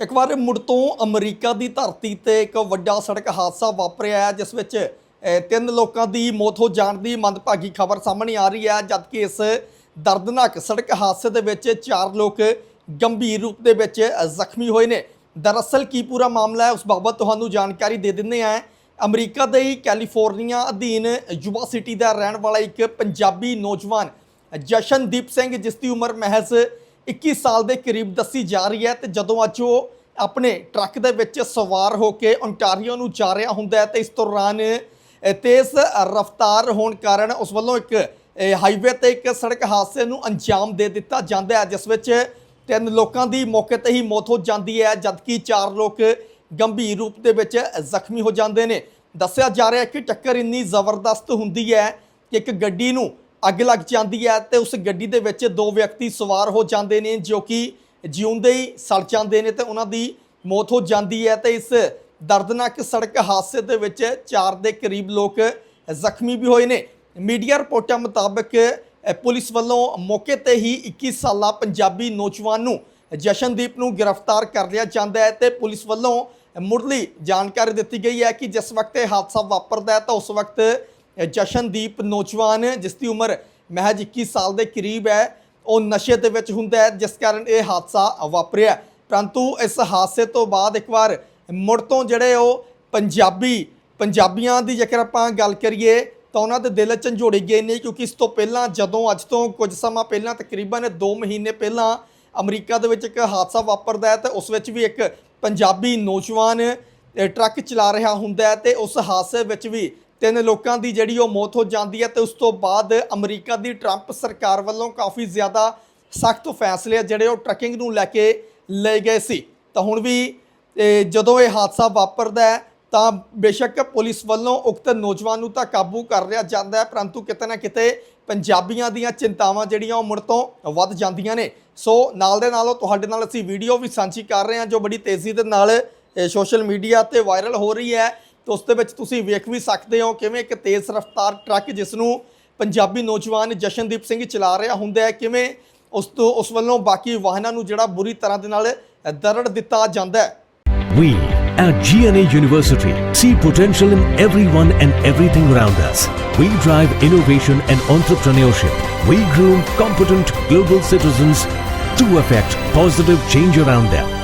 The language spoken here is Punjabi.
ਇੱਕ ਵਾਰ ਮੁੜ ਤੋਂ ਅਮਰੀਕਾ ਦੀ ਧਰਤੀ ਤੇ ਇੱਕ ਵੱਡਾ ਸੜਕ ਹਾਦਸਾ ਵਾਪਰਿਆ ਹੈ, ਜਿਸ ਵਿੱਚ ਤਿੰਨ ਲੋਕਾਂ ਦੀ ਮੌਤ ਹੋ ਜਾਣ ਦੀ ਮੰਦਭਾਗੀ ਖਬਰ ਸਾਹਮਣੇ ਆ ਰਹੀ ਹੈ, ਜਦਕਿ ਇਸ ਦਰਦਨਾਕ ਸੜਕ ਹਾਦਸੇ ਦੇ ਵਿੱਚ ਚਾਰ ਲੋਕ ਗੰਭੀਰ ਰੂਪ ਦੇ ਵਿੱਚ ਜ਼ਖਮੀ ਹੋਏ ਨੇ। ਦਰਅਸਲ ਕੀ ਪੂਰਾ ਮਾਮਲਾ ਹੈ, ਉਸ ਬਾਬਤ ਤੁਹਾਨੂੰ ਜਾਣਕਾਰੀ ਦੇ ਦਿੰਦੇ ਹਾਂ। ਅਮਰੀਕਾ ਦੇ ਹੀ ਕੈਲੀਫੋਰਨੀਆ ਅਧੀਨ ਯੁਵਾ ਸਿਟੀ ਦਾ ਰਹਿਣ ਵਾਲਾ ਇੱਕ ਪੰਜਾਬੀ ਨੌਜਵਾਨ, ਜਸ਼ਨਦੀਪ ਸਿੰਘ, ਜਿਸ ਦੀ ਉਮਰ ਮਹਿਜ਼ 21 ਸਾਲ ਦੇ ਕਰੀਬ ਦੱਸੀ ਜਾ ਰਹੀ ਹੈ ਤੇ ਜਦੋਂ ਅੱਜ ਉਹ ਆਪਣੇ ਟਰੱਕ ਦੇ ਵਿੱਚ ਸਵਾਰ ਹੋ ਕੇ ਓਨਟਾਰੀਓ ਨੂੰ ਜਾ ਰਿਹਾ ਹੁੰਦਾ ਹੈ ਤੇ ਇਸ ਦੌਰਾਨ ਤੇਜ਼ ਰਫ਼ਤਾਰ ਹੋਣ ਕਾਰਨ ਉਸ ਵੱਲੋਂ ਇੱਕ ਹਾਈਵੇ ਤੇ ਇੱਕ ਸੜਕ ਹਾਦਸੇ ਨੂੰ ਅੰਜਾਮ ਦੇ ਦਿੱਤਾ ਜਾਂਦਾ ਹੈ, ਜਿਸ ਵਿੱਚ ਤਿੰਨ ਲੋਕਾਂ ਦੀ ਮੌਕੇ ਤੇ ਹੀ ਮੌਤ ਹੋ ਜਾਂਦੀ ਹੈ, ਜਦਕਿ ਚਾਰ ਲੋਕ ਗੰਭੀਰ ਰੂਪ ਦੇ ਵਿੱਚ ਜ਼ਖਮੀ ਹੋ ਜਾਂਦੇ ਨੇ। ਦੱਸਿਆ ਜਾ ਰਿਹਾ ਹੈ ਕਿ ਟੱਕਰ ਇੰਨੀ ਜ਼ਬਰਦਸਤ ਹੁੰਦੀ ਹੈ ਕਿ ਇੱਕ ਗੱਡੀ ਨੂੰ ਅੱਗ ਲੱਗ ਜਾਂਦੀ ਹੈ ਤੇ ਉਸ ਗੱਡੀ ਦੇ ਵਿੱਚ ਦੋ ਵਿਅਕਤੀ ਸਵਾਰ ਹੋ ਜਾਂਦੇ ਨੇ ਜੋ ਕਿ ਜਿਉਂਦੇ ਹੀ ਸੜ ਜਾਂਦੇ ਨੇ ਤੇ ਉਹਨਾਂ ਦੀ ਮੌਤ ਹੋ ਜਾਂਦੀ ਹੈ ਤੇ ਇਸ ਦਰਦਨਾਕ ਸੜਕ ਹਾਦਸੇ ਦੇ ਵਿੱਚ ਚਾਰ ਦੇ ਕਰੀਬ ਲੋਕ ਜ਼ਖਮੀ ਵੀ ਹੋਏ ਨੇ। ਮੀਡੀਆ ਰਿਪੋਰਟਾਂ ਮੁਤਾਬਕ ਪੁਲਿਸ ਵੱਲੋਂ ਮੌਕੇ ਤੇ ਹੀ 21 ਸਾਲਾ ਪੰਜਾਬੀ ਨੌਜਵਾਨ ਨੂੰ ਜਸ਼ਨਦੀਪ ਨੂੰ ਗ੍ਰਿਫਤਾਰ ਕਰ ਲਿਆ ਜਾਂਦਾ ਹੈ ਤੇ ਪੁਲਿਸ ਵੱਲੋਂ ਮੁੱਢਲੀ ਜਾਣਕਾਰੀ ਦਿੱਤੀ ਗਈ ਹੈ ਕਿ ਜਿਸ ਵਕਤ ਇਹ ਹਾਦਸਾ ਵਾਪਰਦਾ ਹੈ ਤਾਂ ਉਸ ਵਕਤ ਜਸ਼ਨਦੀਪ ਨੌਜਵਾਨ, ਜਿਸ ਦੀ ਉਮਰ ਮਹਿਜ 21 ਸਾਲ ਦੇ ਕਰੀਬ ਹੈ, ਉਹ ਨਸ਼ੇ ਦੇ ਵਿੱਚ ਹੁੰਦਾ ਹੈ, ਜਿਸ ਕਾਰਨ ਇਹ ਹਾਦਸਾ ਵਾਪਰਿਆ। ਪਰੰਤੂ ਇਸ ਹਾਦਸੇ ਤੋਂ ਬਾਅਦ ਇੱਕ ਵਾਰ ਮੁੜ ਤੋਂ ਜਿਹੜੇ ਉਹ ਪੰਜਾਬੀ, ਪੰਜਾਬੀਆਂ ਦੀ ਜੇਕਰ ਆਪਾਂ ਗੱਲ ਕਰੀਏ, ਤਾਂ ਉਹਨਾਂ ਦੇ ਦਿਲ ਝੰਜੋੜੇ ਗਏ ਨੇ, ਕਿਉਂਕਿ ਇਸ ਤੋਂ ਪਹਿਲਾਂ ਜਦੋਂ ਅੱਜ ਤੋਂ ਕੁਝ ਸਮਾਂ ਪਹਿਲਾਂ, ਤਕਰੀਬਨ 2 ਮਹੀਨੇ ਪਹਿਲਾਂ ਅਮਰੀਕਾ ਦੇ ਵਿੱਚ ਇੱਕ ਹਾਦਸਾ ਵਾਪਰਦਾ ਹੈ, ਤੇ ਉਸ ਵਿੱਚ ਵੀ ਇੱਕ ਪੰਜਾਬੀ ਨੌਜਵਾਨ ਟਰੱਕ ਚਲਾ ਰਿਹਾ ਹੁੰਦਾ ਹੈ, ਤੇ ਉਸ ਹਾਦਸੇ ਵਿੱਚ ਵੀ ਤਿੰਨ ਲੋਕਾਂ ਦੀ ਜਿਹੜੀ ਉਹ ਮੌਤ ਹੋ ਜਾਂਦੀ ਹੈ ਤੇ ਉਸ ਤੋਂ ਬਾਅਦ ਅਮਰੀਕਾ ਦੀ ਟਰੰਪ ਸਰਕਾਰ ਵੱਲੋਂ ਕਾਫੀ ਜ਼ਿਆਦਾ ਸਖਤ ਫੈਸਲੇ ਜਿਹੜੇ ਉਹ ਟਰੱਕਿੰਗ ਨੂੰ ਲੈ ਕੇ ਲਏ ਗਏ ਸੀ। ਤਾਂ ਹੁਣ ਵੀ ਜਦੋਂ ਇਹ ਹਾਦਸਾ ਵਾਪਰਦਾ ਹੈ, ਤਾਂ ਬੇਸ਼ੱਕ ਪੁਲਿਸ ਵੱਲੋਂ ਉਕਤ ਨੌਜਵਾਨ ਨੂੰ ਤਾਂ ਕਾਬੂ ਕਰ ਲਿਆ ਜਾਂਦਾ ਹੈ, ਪਰੰਤੂ ਕਿਤੇ ਨਾ ਕਿਤੇ ਪੰਜਾਬੀਆਂ ਦੀਆਂ ਚਿੰਤਾਵਾਂ ਜਿਹੜੀਆਂ ਉਹ ਮੁੜ ਤੋਂ ਵੱਧ ਜਾਂਦੀਆਂ ਨੇ। ਸੋ ਨਾਲ ਦੇ ਨਾਲ ਤੁਹਾਡੇ ਨਾਲ ਅਸੀਂ ਵੀਡੀਓ ਵੀ ਸਾਂਝੀ ਕਰ ਰਹੇ ਹਾਂ, ਜੋ ਬੜੀ ਤੇਜ਼ੀ ਦੇ ਨਾਲ ਸੋਸ਼ਲ ਮੀਡੀਆ ਤੇ ਵਾਇਰਲ ਹੋ ਰਹੀ ਹੈ। ਤੇ ਉਸ ਦੇ ਵਿੱਚ ਤੁਸੀਂ ਵੇਖ ਵੀ ਸਕਦੇ ਹੋ ਕਿਵੇਂ ਇੱਕ ਤੇਜ਼ ਰਫ਼ਤਾਰ ਟਰੱਕ ਜਿਸ ਨੂੰ ਪੰਜਾਬੀ ਨੌਜਵਾਨ ਜਸ਼ਨਦੀਪ ਸਿੰਘ ਚਲਾ ਰਿਹਾ ਹੁੰਦਾ ਹੈ ਕਿਵੇਂ ਉਸ ਤੋਂ ਉਸ ਵੱਲੋਂ ਬਾਕੀ ਵਾਹਨਾਂ ਨੂੰ ਜਿਹੜਾ ਬੁਰੀ ਤਰ੍ਹਾਂ ਦੇ ਨਾਲ ਦਰੜ ਦਿੱਤਾ ਜਾਂਦਾ ਹੈ We at GNA University see potential in everyone and everything around us. We drive innovation and entrepreneurship. We groom competent global citizens to affect positive change around them.